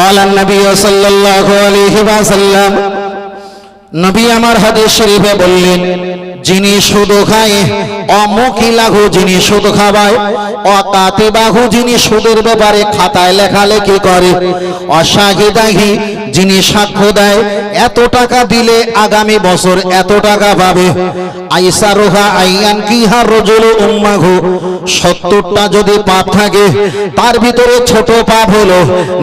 قال النبي صلى الله عليه وسلم নবী আমার হাদিস শরীফে বললেন যিনি শুধু খায় অমুকিলাহু যিনি শুধু খাবায় অকাতিবাহু যিনি সুদের ব্যাপারে খাতায় লেখালেখি করে অসাহিদাহি যিনি সাক্ষ্য দেয়, এত টাকা দিলে আগামী বছর এত টাকা পাবে। আইসা রোহা আইয়ান কিহা রজুল উম্মাহু, সত্তরটা যদি পাপ থাকে, তার ভিতরে ছোট পাপ হলো,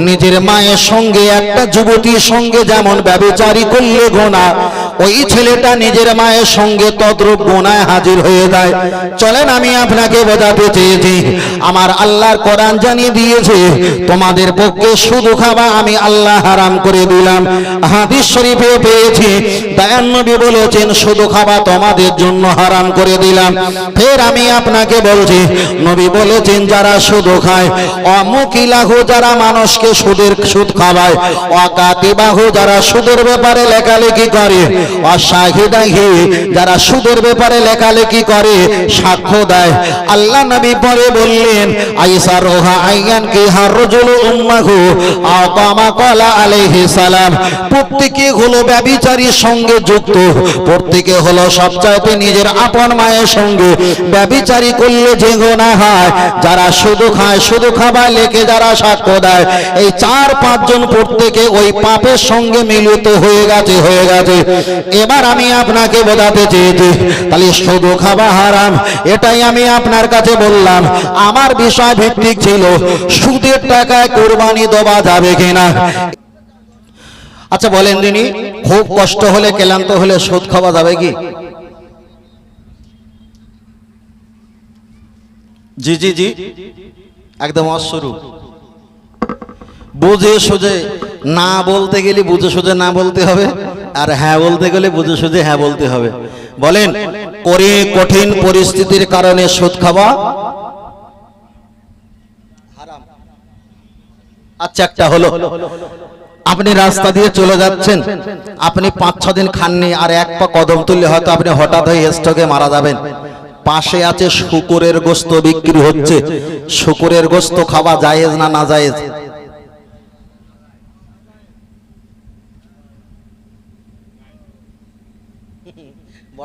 নিজের মায়ের সঙ্গে একটা যুবতীর সঙ্গে যেমন ব্যবচারী করলে গোনা ওই ছেলেটা নিজের মায়ের সঙ্গে তদ্রুপ গোনায় হাজির হয়ে যায়। চলেন আমি আপনাকে বোঝাতে চেয়েছি, আমার আল্লাহর কোরআন জানিয়ে দিয়েছে, তোমাদের পক্ষে শুধু খাবা আমি আল্লাহ হারাম করে দিলাম। হাদিস শরীফে পেয়েছি নবী বলেছেন, শুধু খাবা তোমাদের জন্য হারাম করে দিলাম। ফের আমি আপনাকে বলছি, নবী বলেছেন, যারা শুধু খায়, অমুকিলাহু যারা মানুষকে সুদের সুদ খাওয়ায়, অকাতিবাহু যারা সুদের ব্যাপারে লেখালেখি করে অসাহিদাহি যারা সুদের ব্যাপারে লেখালেখি করে, সাক্ষ্য দেয়। আল্লাহ নবী পরে বললেন, আইসা রোহা আইয়ান কি হারজুল উম্মাহু? আকামা আলাইহি সালাম হলো ব্যভিচারীর সঙ্গে যুক্ত। হলো সবচাইতে নিজের আপন মায়ের সঙ্গে। ব্যভিচারী করলে যে গোনা হয়, যারা শুধু খায়, শুধু খাবার লেখে, যারা সাক্ষ্য দেয়, এই চার পাঁচজন প্রত্যেকে ওই পাপের সঙ্গে মিলিত হয়ে গেছে হয়ে গেছে। এবার আমি আপনাকে বোঝাতে চেয়েছি তাহলে শুধু খাওয়া হারাম, এটাই আমি আপনার কাছে বললাম। আমার বিষয় ভিত্তিক ছিল, সুদের টাকায় কোরবানি দেওয়া যাবে কিনা। আচ্ছা বলেন দিনি খুব কষ্ট হলে, ক্লান্ত হলে সুদ খাওয়া যাবে কি? জি জি জি। একদম অস্বরূপ বুঝে, সুঝে। না বলতে গেলে বুঝে সুঝে না বলতে হবে, আর হ্যাঁ বলতে গেলে বুঝে সুঝে হ্যাঁ বলতে হবে। বলেন করে কঠিন পরিস্থিতির কারণে সুদ খাওয়া আচ্ছা একটা হলো, আপনি রাস্তা দিয়ে চলে যাচ্ছেন, আপনি পাঁচ, ছ দিন খাননি, আর এক পা কদম তুললে হয়তো আপনি হঠাৎ হয়ে স্টকে মারা যাবেন। পাশে আছে শুকুরের গোস্ত বিক্রি হচ্ছে। শুকুরের গোস্ত খাওয়া জায়েজ না না জায়েজ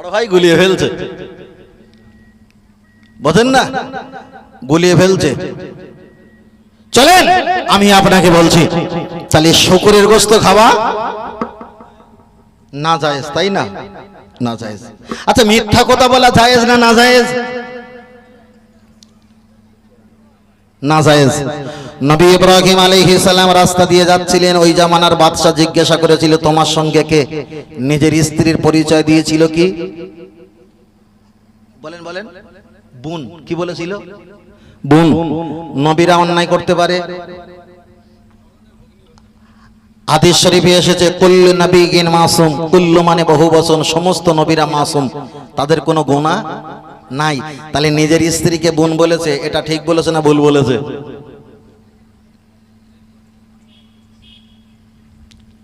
বড় ভাই গুলিয়ে ফেলছে। বোঝেন না? গুলিয়ে ফেলছে। চলেন, আমি আপনাকে বলছি, তাহলে শুকুরের গোস্ত খাওয়া না জায়েজ, তাই না? না জায়েজ। আচ্ছা মিথ্যা কথা বলা জায়েজ না না জায়েজ? না জায়েজ। নবী ইব্রাহিম আলাইহিস সালাম রাস্তা দিয়ে যাচ্ছিলেন, ওই জামানার বাদশা জিজ্ঞাসা করেছিল, তোমার সঙ্গে কে? নিজের স্ত্রীর পরিচয় দিয়েছিল কি? বলেন বলেন। বুন, কি বলেছিল? বুন। নবীরা অন্যায় করতে পারে। হাদিস শরীফে এসেছে, কুল্লু নবীগিন মাসুম কুল্লু মানে বহু বচন, সমস্ত নবীরা মাসুম। তাদের কোনো গুনাহ নাই। তাহলে নিজের স্ত্রীকে বোন বলেছে, এটা ঠিক বলেছে না ভুল বলেছে?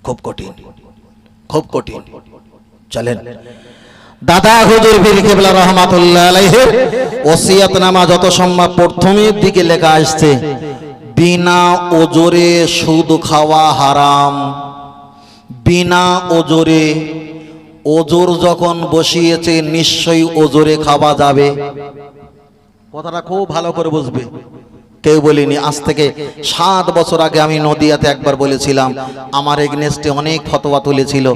খুব কঠিন খুব কঠিন। চলেন। দাদা হুজুর বীর কেবলা রহমাতুল্লাহ আলাইহির ওসিয়াত নামা যত সম্ভব প্রথমের দিকে লেখা আসছে, বিনা ওজরে সুদ খাওয়া হারাম। বিনা ওজরে, ওজোর যখন বসিয়েছে, নিশ্চয়ই ওজোরে খাওয়া যাবে। কথাটা খুব ভালো করে বুঝবে। কেউ বলিনি, আজ থেকে সাত বছর আগে আমি নদিয়াতে একবার বলেছিলাম, আমার এগনেস্টে অনেক ফতোয়া তুলেছিল।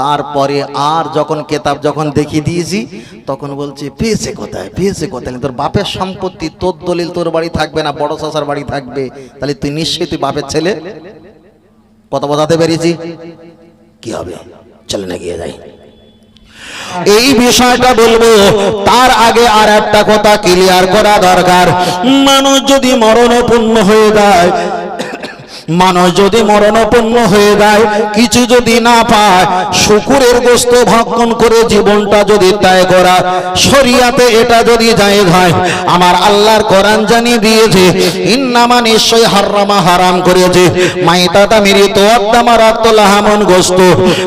তারপরে আর যখন কেতাব যখন দেখিয়ে দিয়েছি, তখন বলছে পেয়েছে কোথায়? পেয়েছে কোথায়? তোর বাপের সম্পত্তি, তোর দলিল তোর বাড়ি থাকবে না, বড় চাষার বাড়ি থাকবে। তাহলে তুই নিশ্চয়ই তুই বাপের ছেলে? কথা বোঝাতে পেরেছি। কি হবে? চলে না গিয়ে যাই। এই বিষয়টা বলব, তার আগে আর একটা কথা ক্লিয়ার করা দরকার। মানুষ যদি মরণপূর্ণ হয়ে যায় মানুষ যদি মরণপূর্ণ হয়ে যায়, কিছু যদি না পায়, শুকুরের গোস্ত ভক্ষণ করে জীবনটা যদি ত্যাগ করা, শরিয়াতে এটা যদি জায়েজ হয় আমার আল্লাহর কোরআন জানিয়ে দিয়েছে, ইন্নামা নিশ্চয় হারামা হারাম করেছে। মাইতাটা মৃত অদ্দামা রক্ত লাহামন গোস্ত,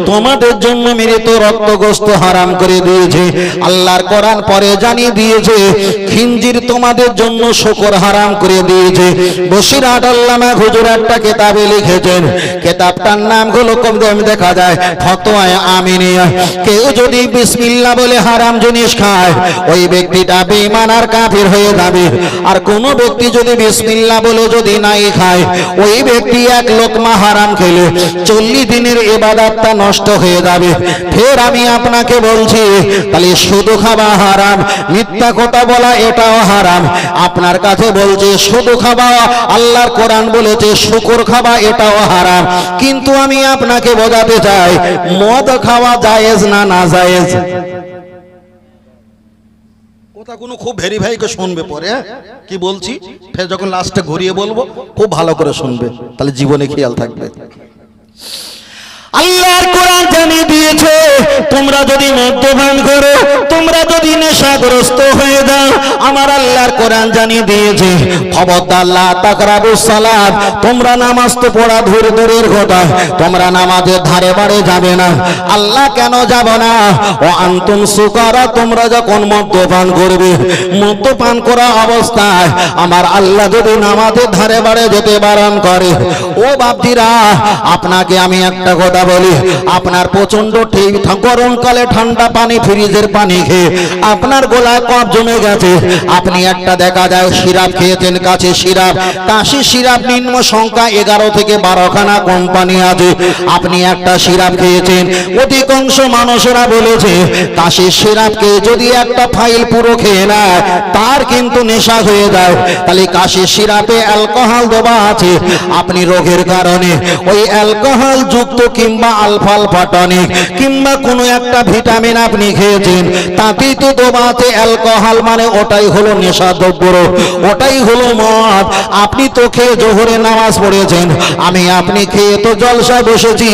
তোমাদের জন্য মৃত রক্ত গোস্ত হারাম করে দিয়েছে। আল্লাহর কোরআন পরে জানিয়ে দিয়েছে, খিঞ্জির তোমাদের জন্য শুকর হারাম করে দিয়েছে। বসিরহাট আল্লামা একটা কেতাবে লিখেছেন। কেতাবটার নাম হলো কম দেখা যায়। ফতোয়ায় আমিনিয়া কেউ যদি বিসমিল্লাহ বলে হারাম জিনিস খায়, ওই ব্যক্তিটা বেঈমান আর কাফির হয়ে যাবে। আর কোন ব্যক্তি যদি বিসমিল্লাহ বলে যদি নাই খায়, ওই ব্যক্তি এক লোকমা হারাম খেলে। চল্লিশ দিনের এবাদাতটা নষ্ট হয়ে যাবে। ফের আমি আপনাকে বলছি, তাহলে শুধু খাওয়া হারাম, মিথ্যা কথা বলা এটাও হারাম। আপনার কাছে বলছে, শুধু খাওয়া আল্লাহর কোরআন বলেছে, শুকর খাওয়া এটাও হারাম। কিন্তু আমি আপনাকে বোঝাতে চাই, মদ খাওয়া জায়েজ না না জায়েজ? কোনো খুব ভেরিফাই করে শুনবে পরে হ্যাঁ? কি বলছি? যখন লাস্টে ঘুরিয়ে বলব, খুব ভালো করে শুনবে, তাহলে জীবনে খেয়াল থাকবে। আল্লাহর কোরআন জানিয়ে দিয়েছে, তোমরা যদি মদ্যপান করো, তোমরা যদি নেশাগ্রস্ত হয়ে যাও, আমার আল্লাহর কোরআন জানিয়ে দিয়েছে তোমরা নামাজ তো পড়া ধরে দূরের কথা, তোমরা নামাজের ধারে বাড়ে যাবে না, আল্লাহ কেন যাব না? ও আন্তুম সুকারা, তোমরা যখন মদ্যপান করবে, মদ্যপান করা অবস্থায় আমার আল্লাহ যদি নামাজের ধারে বাড়ে যেতে বারণ করে, ও বাপজিরা, আপনাকে আমি একটা কথা বলি, আপনার প্রচণ্ড ঠিক গরমকালে ঠান্ডা পানি, ফ্রিজের পানি খেয়ে আপনার গোলায় কফ জমে গেছে। আপনি একটা দেখা যায় সিরাপ খেয়েছেন কাছে সিরাপ। কাশি সিরাপ নিম্ন সংখ্যা এগারো থেকে বারোখানা কোম্পানি আছে। আপনি একটা সিরাপ খেয়েছেন, অধিকাংশ মানুষেরা বলেছে কাশির সিরাপকে যদি একটা ফাইল পুরো খেয়ে নেয়, তার কিন্তু নেশা হয়ে যায়। তাহলে কাশির সিরাপে অ্যালকোহল দেওয়া আছে। আপনি রোগের কারণে ওই অ্যালকোহল যুক্ত কিংবা আলফালফা টনিক কিংবা কোনো একটা ভিটামিন আপনি খেয়েছেন, তাতেই তো আছে অ্যালকোহল মানে ওটাই হলো নেশা দ্রব্য ওটাই হলো মদ। আপনি তো খেয়ে জোহরে নামাজ পড়েছেন, আমি আপনি খেয়ে তো জলসা বসেছি,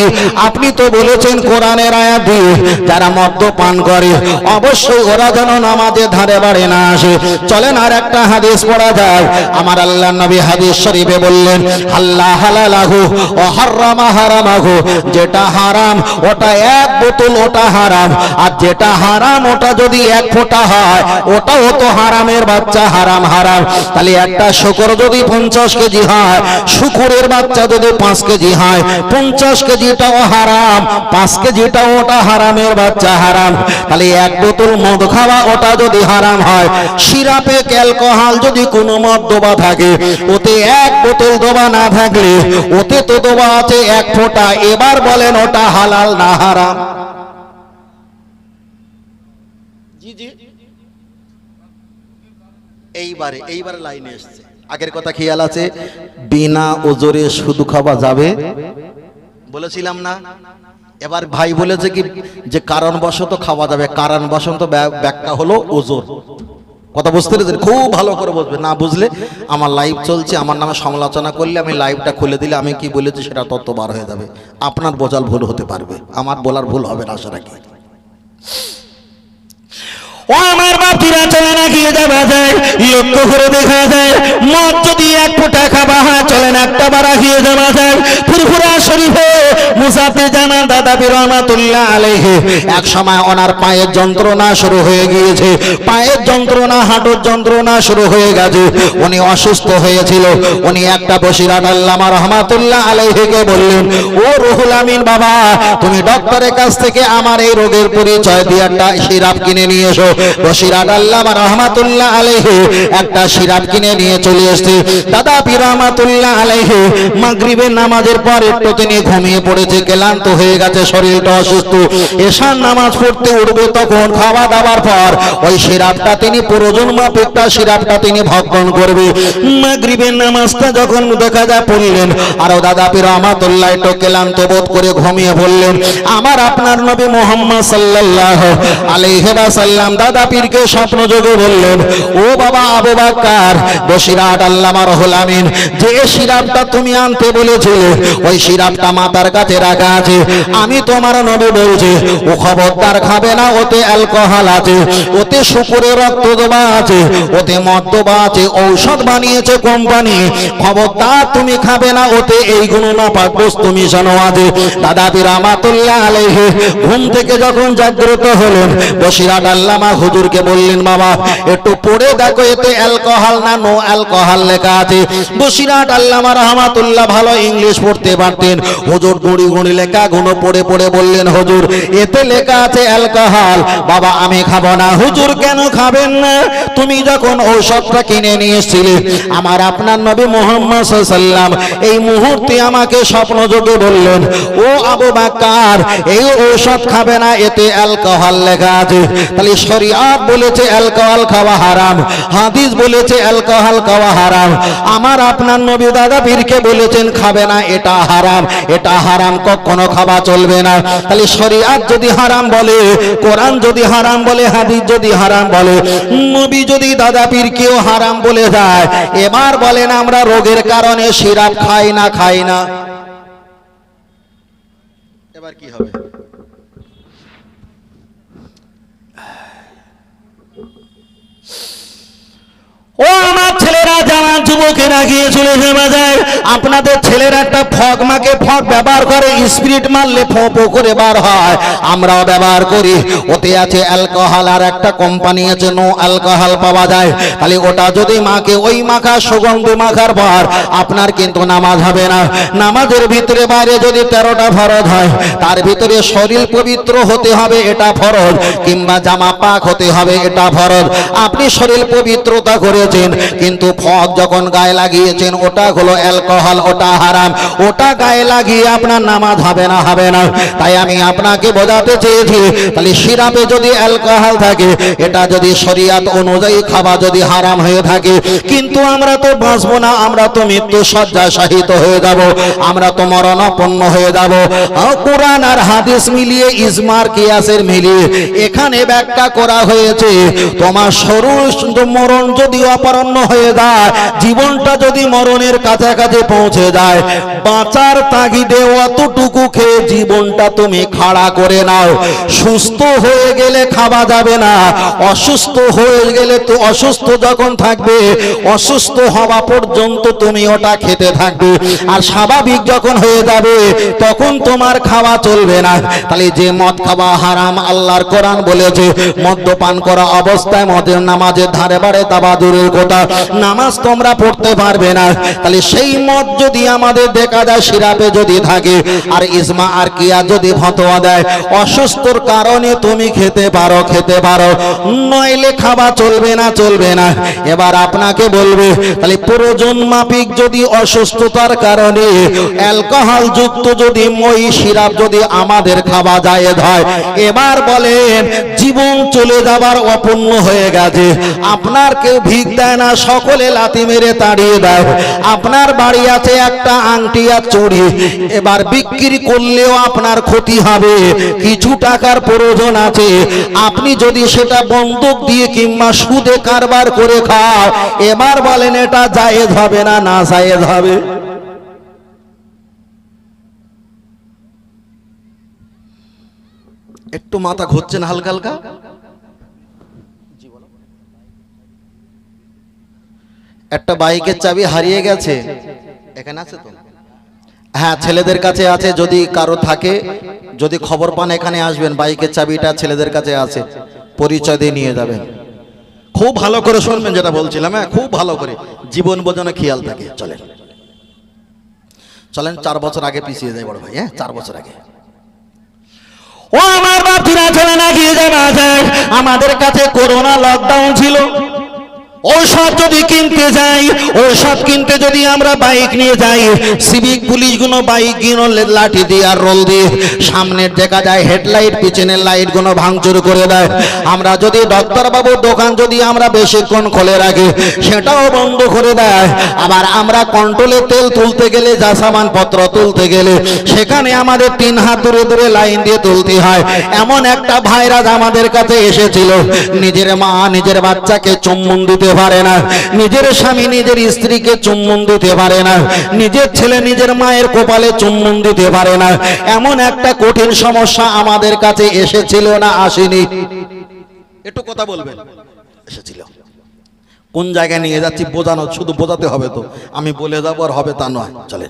আপনি তো বলেছেন কোরআনের আয়াত দিয়ে যারা মদ্যপান করে, অবশ্যই ওরা যেন নামাজের ধারে বাড়ে না আসে। চলেন আর একটা হাদিস পড়া যায় আমার আল্লাহ নবী হাদিস শরীফে বললেন, আল্লাহ হালালাহু ও হারামা হারামাহু। যেটা হারাম, ওটা এক বোতল ওটা হারাম। আর যেটা হারাম, ওটা যদি এক ফোঁটা হয়, ওটাও তো হারামের বাচ্চা, হারাম হারাম। তাহলে একটা শুকর যদি পঞ্চাশ কেজি হয়, শুকুরের বাচ্চা যদি পাঁচ কেজি হয়, পঞ্চাশ কেজিটাও হারাম, পাঁচ কেজিটাও ওটা হারামের বাচ্চা, হারাম। তাহলে এক বোতল মদ খাওয়া ওটা যদি হারাম হয়, সিরাপে অ্যালকোহল যদি কোনো মদ দোবা থাকে, ওতে এক বোতল দোবা না থাকলে, ওতে তো দোবা আছে এক ফোঁটা। এবার বলেন, ওটা হালাল না হারাম? এইবারে এইবারে লাইনে এসছে। আগের কথা খেয়াল আছে, বিনা ওজরে শুধু খাওয়া যাবে? বলেছিলাম না। এবার ভাই বলেছে কি, যে কারণবশত খাওয়া যাবে, কারণবশত ব্যা- ব্যাখ্যা হলো ওজোর। কথা বুঝতে পেরেছেন? খুব ভালো করে বুঝবে না বুঝলে আমার লাইভ চলছে, আমার নামে সমালোচনা করলে আমি লাইভটা খুলে দিলে আমি কি বলেছি সেটা তত্ত্ব বার হয়ে যাবে। আপনার বোঝাল ভুল হতে পারবে। আমার বলার ভুল হবে না, আশা রাখি। ও আমার বাপিরা, চলে না গিয়ে যাওয়া যায় লক্ষ্য করে দেখা যায় মদ যদি এক ফোঁটা খাবা, হয় চলেন একটা বারা গিয়ে যাওয়া যায় ফুরফুরা শরীফে মুসাফে জানা দাদা বীর রহমাতুল্লাহ আলাইহি। এক সময় ওনার পায়ের যন্ত্রণা শুরু হয়ে গিয়েছে। পায়ের যন্ত্রণা, হাঁটুর যন্ত্রণা শুরু হয়ে গেছে। উনি অসুস্থ হয়েছিল। উনি একটা আল্লামা রহমাতুল্লাহ আলাইহিকে বললেন, ও রুহুল আমিন বাবা, তুমি ডক্টরের কাছ থেকে আমার এই রোগের পরিচয় দিয়ে একটা সিরাপ কিনে নিয়ে এসো। বসিরাট আল্লামা রহমাতুল্লাহ আলাইহি একটা সিরাপ কিনে নিয়ে চলে এসেছে। দাদা পীর রহমাতুল্লাহ আলাইহি, মাগরিবের নামাজের পর একটু তিনি ঘুমিয়ে পড়েছে। ক্লান্ত হয়ে গেছে, শরীরটা অসুস্থ। এশার নামাজ পড়তে উঠবে তখন খাওয়া দাওয়ার পর ওই সিরাপটা তিনি প্রয়োজন মাপেকটা সিরাপটা তিনি ভক্ষণ করবে। মাগরিবের নামাজটা যখন দেখা যায় পড়লেন, আরও দাদা পীর রহমাতুল্লাহ একটু ক্লান্ত বোধ করে ঘুমিয়ে পড়লেন। আমার আপনার নবী মোহাম্মদ সাল্লাল্লাহু আলাইহি ওয়াসাল্লাম দাদা পীরকে স্বপ্ন যোগে বললেন, ও বাবা আবু বাক্কার বসিরাট আল্লামা রহুল আমিন, যে সিরাপটা তুমি আনতে বলেছিলে, ওই সিরাপটা মাতার কাছে রাখা আছে। আমি তোমার নবী বলছি, ও খবরদার খাবে না, ওতে অ্যালকোহল আছে, ওতে শুকুরের রক্ত দেওয়া আছে, ওতে মদ দেওয়া আছে, ঔষধ বানিয়েছে কোম্পানি খবরদার তুমি খাবে না, ওতে এইগুলো না পাক বস্তু মিশানো আছে। দাদা পীর রামাতুল্লাহ আলাইহি, ঘুম থেকে যখন জাগ্রত হলেন বসিরাট আল্লামা হুজুরকে বললেন, বাবা, একটু পড়ে দেখো, এতে অ্যালকোহল না নো অ্যালকোহল লেখা আছে। বসিরাট আল্লামা রহমাতুল্লাহ ভালো ইংলিশ পড়তে পারতেন। হুজুর গুড়ি গুড়ি লেখা গুলো পড়ে পড়ে বললেন, হুজুর, এতে লেখা আছে অ্যালকোহল। বাবা, আমি খাব না। হুজুর, কেন খাবেন না? তুমি যখন ঔষধটা কিনে নিয়ে এসেছিলে, আমার আপনার নবী মোহাম্মদ সাল্লাম এই মুহূর্তে আমাকে স্বপ্ন যোগে বললেন, ও আবু বাক্কার, এই ঔষধ খাবে না, এতে অ্যালকোহল লেখা আছে। তাহলে শরিয়াত বলেছে অ্যালকোহল খাওয়া হারাম, হাদিস বলেছে অ্যালকোহল খাওয়া হারাম। আমার আপনার নবী দাদা পীরকে বলেছেন, খাবে না, এটা হারাম এটা হারাম কখনো খাওয়া চলবে না। তাহলে শরিয়াত যদি হারাম বলে, কোরআন যদি হারাম বলে, হাদিস যদি হারাম বলে, নবী যদি দাদা পীর কেউ হারাম বলে যায় এবার বলেন আমরা রোগের কারণে সিরাপ খাই না খাই না। এবার কি হবে? ও আমার ছেলেরা জানা যুবকেরা গিয়ে চলেছে যায় আপনাদের ছেলেরা একটা ফগ মাকে ফগ ব্যবহার করে, স্পিরিট মারলে ফো ফো করে বার হয়। আমরাও ব্যবহার করি। ওতে আছে অ্যালকোহল আর একটা কোম্পানি আছে, নো অ্যালকোহল পাওয়া যায়। তাহলে ওটা যদি মাকে, ওই মাখা সুগন্ধ মাখার পর, আপনার কিন্তু নামাজ হবে না। নামাজের ভিতরে বাইরে যদি তেরোটা ফরজ হয়, তার ভিতরে শরীর পবিত্র হতে হবে, এটা ফরজ। কিংবা জামা পাক হতে হবে, এটা ফরজ। আপনি শরীর পবিত্রতা করেছেন কিন্তু ফগ যখন গায়ে লাগিয়েছেন, ওটা হলো অ্যালকোহল, ওটা হারাম। ওটা গায়ে লাগিয়ে আপনার নামাজ হবে না হবে না। তাই আমি আপনাকে বোঝাতে চেয়েছি, তাহলে সিরাপে যদি অ্যালকোহল থাকে, এটা যদি শরিয়াত অনুযায়ী খাওয়া যদি হারাম হয়ে থাকে, কিন্তু আমরা তো বাঁচবো না, আমরা তো মৃত্যু সজ্জা শাহিত হয়ে যাব, আমরা তো মরণাপন্ন হয়ে যাব। কোরআন আর হাদিস মিলিয়ে, ইজমার, কিয়াসের মিলিয়ে, এখানে ব্যাখ্যা করা হয়েছে, তোমার সরু মরণ যদি অপরাহ্ন হয়ে যায়। জীবনটা যদি মরণের কাছাকাছি পৌঁছে যায়, বাঁচার তাগিদে অতটুকু খেয়ে জীবনটা তুমি খাড়া করে নাও। সুস্থ হয়ে গেলে খাওয়া যাবে না। অসুস্থ হয়ে গেলে তো অসুস্থ যখন থাকবে, অসুস্থ হওয়া পর্যন্ত তুমি ওটা খেতে থাকবে। আর স্বাভাবিক যখন হয়ে যাবে, তখন তোমার খাওয়া চলবে না। তাহলে যে মদ খাওয়া হারাম, আল্লাহর কোরআন বলেছে, মদ্যপান করা অবস্থায় মদের নামাজের ধারে বাড়ে তাবা দূরের কথা, নামাজ তোমরা পড়তে পারবে না। তাহলে সেই মদ যদি আমাদের দেখা যায় সিরাপে যদি থাকে, আর ইসমা আর কিয়া যদি ফতোয়া দেয়, অসুস্থর কারণে তুমি খেতে পারো খেতে পারো। নইলে খাওয়া চলবে না চলবে না। এবার আপনাকে বলবে, তাহলে প্রয়োজন মাফিক যদি অসুস্থতার কারণে, অ্যালকোহল যুক্ত যদি মই সিরাপ যদি আমাদের খাওয়া যায় হয়, এবার বলেন, জীবন চলে যাবার অপূর্ণ হয়ে গেছে। আপনার কেউ ভিক দেয় না সকলে লাতি মেরে তাড়িয়ে আপনার বাড়ি আছে একটা আংটি আর চুড়ি। এবার বিক্রি করলেও আপনার ক্ষতি হবে। কিছু টাকার প্রয়োজন আছে। আপনি যদি সেটা বন্দুক দিয়ে কিংবা সুদে কারবার করে খাও, এবার বলেন এটা জায়েজ হবে না না জায়েজ হবে। একটু মাথা ঘুরছেন হালকা হালকা? একটা বাইকের চাবি হারিয়ে গেছে। এখানে আছে তো? হ্যাঁ ছেলেদের কাছে আছে, যদি কারও থাকে, যদি খবর পান এখানে আসবেন, বাইকের চাবিটা ছেলেদের কাছে আছে, পরিচয় দিয়ে নিয়ে যাবেন। খুব ভালো করে শুনবেন যেটা বলছিলাম হ্যাঁ খুব ভালো করে। জীবন বোঝানো খেয়াল থাকে, চলেন। চলেন, চার বছর আগে পিছিয়ে যায় বড় ভাই হ্যাঁ চার বছর আগে। ও আমার বাপুরা চলে না, গিয়ে যায়। আমাদের কাছে করোনা লকডাউন ছিল। ঔষধ যদি কিনতে যাই ঔষধ কিনতে যদি আমরা বাইক নিয়ে যাই, সিভিক পুলিশগুলো বাইকগুলো লাঠি দিয়ে আর রোল দিয়ে সামনের দেখা যায় হেডলাইট, পিছনের লাইটগুলো ভাঙচুর করে দেয়। আমরা যদি ডক্টর বাবুর দোকান যদি আমরা বেশিক্ষণ খোলে রাখি, সেটাও বন্ধ করে দেয়। আবার আমরা কন্ট্রোলে তেল তুলতে গেলে, যা সামানপত্র তুলতে গেলে, সেখানে আমাদের তিন হাত দূরে দূরে লাইন দিয়ে তুলতে হয়। এমন একটা ভাইরাস আমাদের কাছে এসেছিল। নিজের মা, নিজের বাচ্চাকে চুম্বন দিতে পারে না। নিজের স্বামী নিজের স্ত্রীকে চুম্বন দিতে পারে না। নিজের ছেলে নিজের মায়ের কপালে চুম্বন দিতে পারে না। এমন একটা কঠিন সমস্যা আমাদের কাছে এসেছিল না আসেনি। একটু কথা বলবেন। এসেছিল। কোন জায়গায় নিয়ে যাচ্ছি বোঝানো? শুধু বোঝাতে হবে তো। আমি বলে যাব আর হবে তা নয়। চলে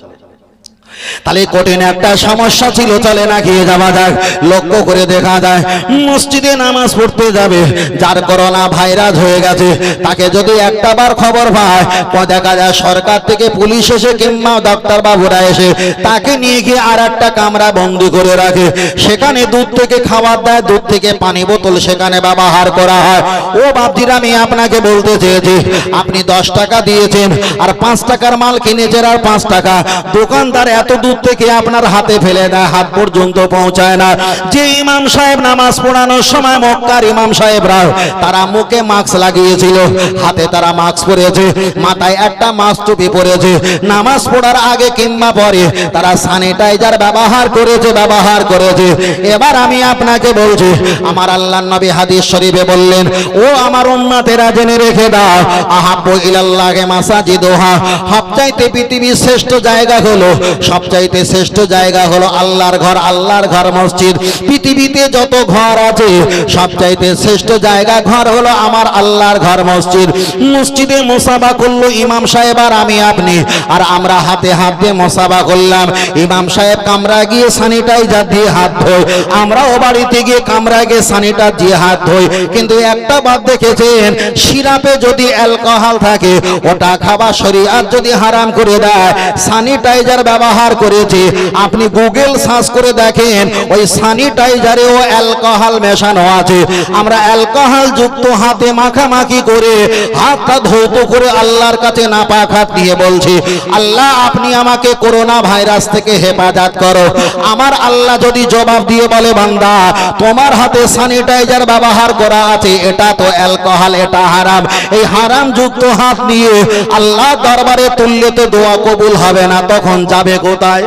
তাহলে কঠিন একটা সমস্যা ছিল, চলে না খেয়ে যাওয়া যায় লক্ষ্য করে দেখা যায়, মসজিদে নামাজ পড়তে যাবে। যার করোনা ভাইরাস হয়ে গেছে, তাকে যদি একটা বার খবর পায় তো দেখা যায় সরকার থেকে পুলিশ এসে কিংবা ডাক্তার বাবুরা এসে তাকে নিয়ে গিয়ে আর একটা কামরা বন্দি করে রাখে। সেখানে দুধ থেকে খাবার দেয়, দুধ থেকে পানি বোতল সেখানে ব্যবহার করা হয়। ও বাপজির আমি আপনাকে বলতে চেয়েছি, আপনি দশ টাকা দিয়েছেন, আর পাঁচ টাকার মাল কিনেছেন আর পাঁচ টাকা। দোকানদার এত দূর থেকে আপনার হাতে ফেলে দেয়, হাত পর্যন্ত পৌঁছায় না। যে ইমাম সাহেব নামাজ পড়ানোর সময় মক্কার ইমাম সাহেবরা, তারা মুখে মাস্ক লাগিয়েছিল, হাতে তারা মাস্ক পরেছে, মাথায় একটা মাস্ক টুপি পরেছে। নামাজ পড়ার আগে কিংবা পরে তারা স্যানিটাইজার ব্যবহার করেছে ব্যবহার করেছে। এবার আমি আপনাকে বলছি, আমার আল্লাহ নবী হাদিস শরীফে বললেন, ও আমার উম্মাতেরা জেনে রেখে দাও, আহাব্বু ইলাল্লাহি মাসাজিদুহা। সবচাইতে পৃথিবীর শ্রেষ্ঠ জায়গা হলো, সবচাইতে শ্রেষ্ঠ জায়গা হলো আল্লাহর ঘর আল্লাহর ঘর মসজিদ। পৃথিবীতে যত ঘর আছে, সবচাইতে শ্রেষ্ঠ জায়গা ঘর হলো আমার আল্লাহর ঘর মসজিদ। মসজিদে মোসাবা করল ইমাম সাহেব আর আমি আপনি, আর আমরা হাতে হাত দিয়ে মোসাবা করলাম। ইমাম সাহেব কামরা গিয়ে স্যানিটাইজার দিয়ে হাত ধোয়। আমরাও বাড়িতে গিয়ে কামরা গিয়ে স্যানিটাইজার দিয়ে হাত ধোয়। কিন্তু একটা বাদ দেখেছেন, সিরাপে যদি অ্যালকোহল থাকে, ওটা খাওয়া শরীয়ত যদি হারাম করে দেয় স্যানিটাইজার ব্যবহার করেছে। আপনি গুগল সার্চ করে দেখেন, ওই স্যানিটাইজারেও অ্যালকোহল মেশানো আছে। আমরা অ্যালকোহল যুক্ত হাতে মাখামাখি করে, হাতটা ধৌত করে আল্লাহর কাছে নাপাক হাত দিয়ে বলছি, আল্লাহ, আপনি আমাকে করোনা ভাইরাস থেকে হেফাজত করো। আমার আল্লাহ যদি জবাব দিয়ে বলে, বান্দা, তোমার হাতে স্যানিটাইজার ব্যবহার করা আছে, এটা তো অ্যালকোহল এটা হারাম। এই হারাম যুক্ত হাত নিয়ে আল্লাহ দরবারে তুললে তো দোয়া কবুল হবে না, তখন যাবে কোথায়?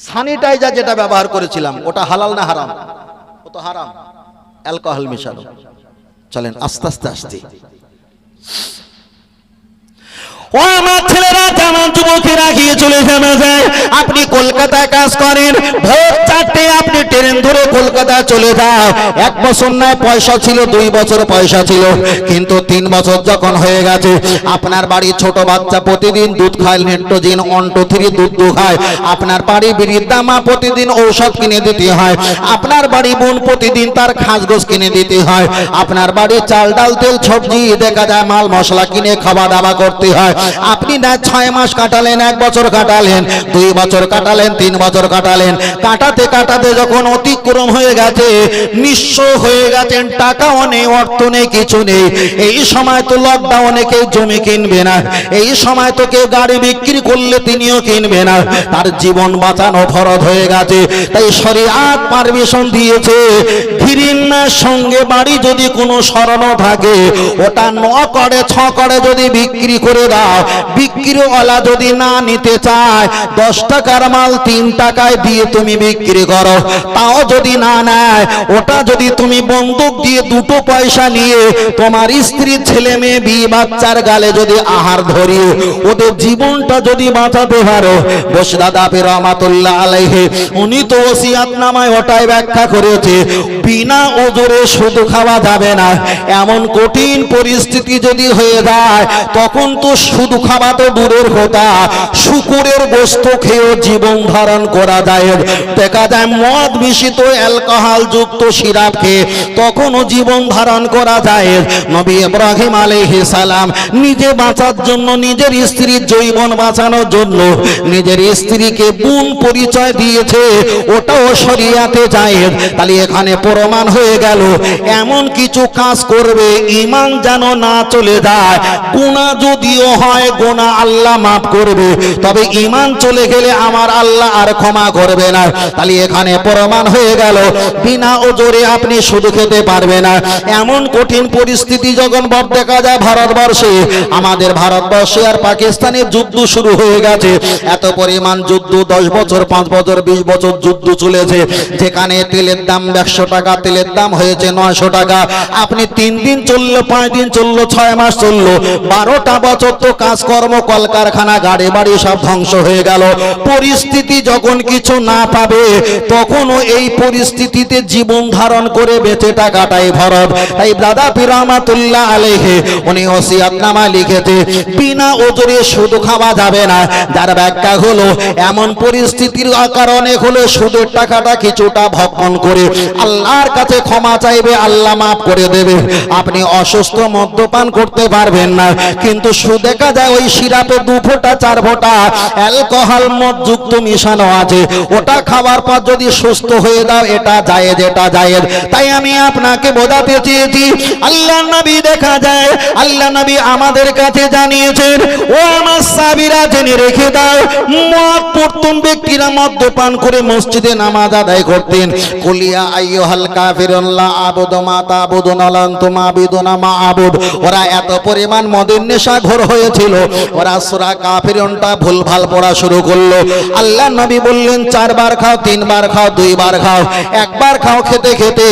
স্যানিটাইজার যেটা ব্যবহার করেছিলাম, ওটা হালাল না হারাম? ও তো হারাম। অ্যালকোহল মিশানো। চলেন আস্তে আস্তে আস্তে ও আমার ছেলেরা জামান যুবকেরা গিয়ে চলে জানা যায়, আপনি কলকাতায় কাজ করেন, ভোর চারটে আপনি ট্রেন ধরে কলকাতায় চলে যাও এক বছর নয়, পয়সা ছিল, দুই বছর পয়সা ছিল। কিন্তু তিন বছর যখন হয়ে গেছে, আপনার বাড়ি ছোট বাচ্চা প্রতিদিন দুধ খায় নেট্রোজিন অন্টো থ্রি, দুধ দু খায়। আপনার বাড়ি বৃদ্ধা মা প্রতিদিন ঔষধ কিনে দিতে হয়। আপনার বাড়ি বোন প্রতিদিন তার খাসগোস কিনে দিতে হয়। আপনার বাড়ি চাল, ডাল, তেল, সবজি, দেখা যায় মাল, মশলা কিনে খাওয়া দাওয়া করতে হয়। আপনি না ছয় মাস কাটালেন, এক বছর কাটালেন, দুই বছর কাটালেন, তিন বছর কাটালেন। কাটাতে কাটাতে যখন অতিক্রম হয়ে গেছে, নিঃস্ব হয়ে গেছেন, টাকাও নেই, অর্থ নেই, কিছু নেই। এই সময় তো লকডাউনে কেউ জমি কিনবে না। এই সময় তো কেউ গাড়ি বিক্রি করলে তিনিও কিনবে না। তার জীবন বাঁচানো ফরজ হয়ে গেছে। তাই শরীয়ত পারমিশন দিয়েছে ঘৃণার সঙ্গে বাড়ি যদি কোনো স্মরণ থাকে, ওটা ন করে, ছ করে যদি বিক্রি করে দাও বিক্রিওয়ালা যদি না নিতে চায়, দশ টাকার মাল তিন টাকায় দিয়ে তুমি বিক্রি করো। তাও যদি না নেয়, ওটা যদি তুমি বন্দুক দিয়ে দুটো পয়সা নিয়ে তোমার স্ত্রীর ছেলে মেয়ে, বিয়ে, বাচ্চার গালে যদি আহার ধরিয়ে ওদের জীবনটা যদি বাঁচাতে পারো। বস দাদা রহমাতুল্লাহ আলাইহে, উনি তো ওসিয়াত নামায় ওটাই ব্যাখ্যা করেছে, বিনা ওজোরে শুধু খাওয়া যাবে না। এমন কঠিন পরিস্থিতি যদি হয়ে যায়, তখন তো শুধু খাওয়া তো দূরের কথা। শুকুরের গোস্ত খেয়েও জীবন ধারণ করা যায়। দেখা যায় মদ মিশিত অ্যালকোহল যুক্ত সিরাপ খেয়ে তখনও জীবন ধারণ করা যায়। নবী ইব্রাহিম আলাইহিস সালাম নিজে বাঁচার জন্য, নিজের স্ত্রীর জৈবন বাঁচানোর জন্য নিজের স্ত্রীকে বুন পরিচয় দিয়েছে। ওটাও শরিয়াতে যায়। তাহলে এখানে প্রমাণ হয়ে গেল, এমন কিছু কাজ করবে, ইমান যেন না চলে যায়। গুণা যদিও হয় গোনা আল্লাহ মাফ করবে। তবে ইমান চলে গেলে আমার আল্লাহ আর ক্ষমা করবে না। তাহলে এখানে প্রমাণ হয়ে গেল, বিনা ওজোরে আপনি শুধু খেতে পারবে না। এমন কঠিন পরিস্থিতি যখন বর দেখা যায় ভারতবর্ষে, আমাদের ভারতবর্ষে আর পাকিস্তানের যুদ্ধ শুরু হয়ে গেছে। এত পরিমাণ যুদ্ধ, দশ বছর, পাঁচ বছর, বিশ বছর যুদ্ধ চলেছে। যেখানে তেলের দাম একশো টাকা, তেলের দাম হয়েছে নয়শো টাকা। আপনি তিন দিন চলল, পাঁচ দিন চলল, ছয় মাস চলল, বারোটা বছর তো কাজকর্ম, কলকারখানা গাড়ি বাড়ি সব ধ্বংস হয়ে গেল। পরিস্থিতি যখন কিছু না পাবে, তখনও এই পরিস্থিতিতে জীবন ধারণ করে বেঁচে টাকাটাই ভরত তাই দাদা পিরামাতুল্লাহ আলেহে উনি ওসিয়াতনামা লিখেছে, বিনা ওজরে শুধু খাওয়া যাবে না। যার ব্যাখ্যা হলো, এমন পরিস্থিতির কারণে হলো সুদের টাকাটা কিছুটা ভক্ষণ করে। আল্লাহর কাছে ক্ষমা চাইবে, আল্লাহ মাফ করে দেবে। আপনি অসুস্থ মদ্যপান করতে পারবেন না, কিন্তু সুদেখা যায় ওই সিরাপে দু ফোঁটা, চার ফোঁটা অ্যালকোহল মদ যুক্ত মিশানো আছে। ওটা খাওয়ার পর যদি সুস্থ হয়ে দাও এটা জায়েজ এটা জায়েজ। তাই আমি আপনাকে বোঝাতে চেয়েছি, আল্লাহ নবী দেখা যায়, আল্লাহ নবী আমাদের কাছে জানিয়েছেন, ও আমার সাবিরা, জেনে রেখে দাও, মদ পড়তুন ব্যক্তিরা মদ্যপান করে মসজিদে নামাজ আদায় করতেন। কুলিয়া আইয়ুহাল কাফিরুন, লা আবুদু মা তাবুদুন, ওয়া আনতুম আবিদুনা মা আবুদ। ওরা এত পরিমাণ মদের নেশা ঘোর হয়েছিল ওরা সূরা কাফিরুনটা ভুলভাল পড়া শুরু করল। আল্লাহ নবী বললেন, চারবার খাও, তিনবার খাও, দুইবার খাও। একবার খাও খেতে খেতে।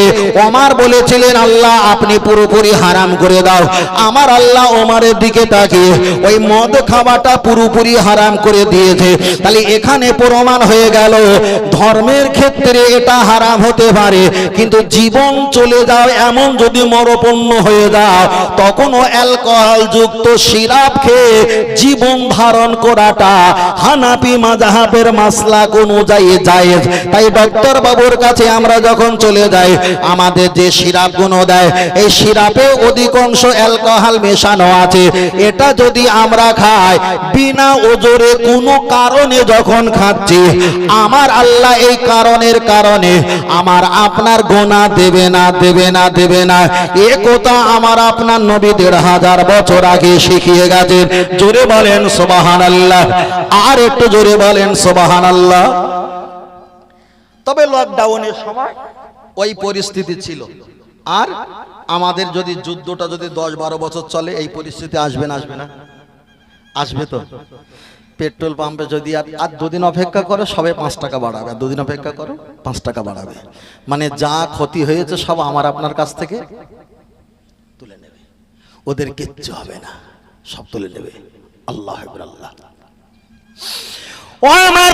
ওমার বলেছিলেন, আল্লাহ, আপনি পুরোপুরি হারাম করে দাও। আমার আল্লাহ ওমারের দিকে তাকিয়ে ওই মদ খাওয়াটা পুরোপুরি হারাম করে দিয়েছে। তাহলে এখানে প্রমাণ হয়ে গেল, ধর্মের ক্ষেত্রে এটা হারাম হতে পারে। কিন্তু জীবন চলে যাও, এমন যদি মরপন্ন হয়ে যাও, তখনও অ্যালকোহল যুক্ত সিরাপ খেয়ে জীবন ধারণ করাটা হানাপি মাজাহাবের মাসলাক অনুযায়ী জায়েজ। তাই ডক্টর বাবুর কাছে আমরা যখন চলে যাই, আমাদের যে সিরাপগুলো দেয়, এই সিরাপে অধিকাংশ অ্যালকোহল মেশানো আছে। এটা যদি আমরা খাই, বিনা ওজোরে কোনো কারণে যখন খাচ্ছি, আমার আল্লাহ এই কারণের কারণে আমার আপনার গোনা দেবে না দেবে না দেবে না। এ কথা আমার আপনার নবী দেড় হাজার বছর আগে শিখিয়ে গেছেন জোরে বলেন সোবাহান আল্লাহ আর একটু জোরে বলেন সোবাহান আল্লাহ তবে লকডাউনের সময় ওই পরিস্থিতি ছিল। আর আমাদের যদি যুদ্ধটা যদি দশ বারো বছর চলে, এই পরিস্থিতি আসবে না আসবে না। আসবে তো। পেট্রোল পাম্পে যদি আর আর দুদিন অপেক্ষা করো, সবে পাঁচ টাকা বাড়াবে। আর দুদিন অপেক্ষা করো, পাঁচ টাকা বাড়াবে। মানে যা ক্ষতি হয়েছে, সব আমার আপনার কাছ থেকে তুলে নেবে। ওদের কিচ্ছু হবে না। সব তুলে নেবে। আল্লাহ আল্লাহ। ও আমার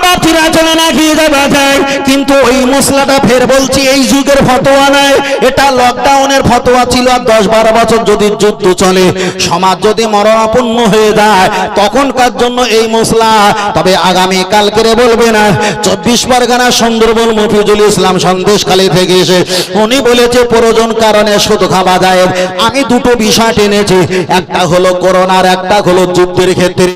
চলে না খেয়ে যাওয়া যায় কিন্তু ওই মশলাটা ফের বলছি, এই যুগের ফতোয়া নয় এটা লকডাউনের ফতোয়া ছিল আর দশ বারো বছর যদি যুদ্ধ চলে, সমাজ যদি মরণাপন্ন হয়ে যায়, তখনকার জন্য এই মশলা। তবে আগামী কালকেরে বলবে না, চব্বিশ পরগনা সুন্দরবন মফিজুল ইসলাম সন্দেশখালী থেকে এসে উনি বলেছে, প্রয়োজন কারণে শুধু খাওয়া যায়। আমি দুটো বিষয় টেনেছি, একটা হলো করোনার, একটা হলো যুদ্ধের ক্ষেত্রে।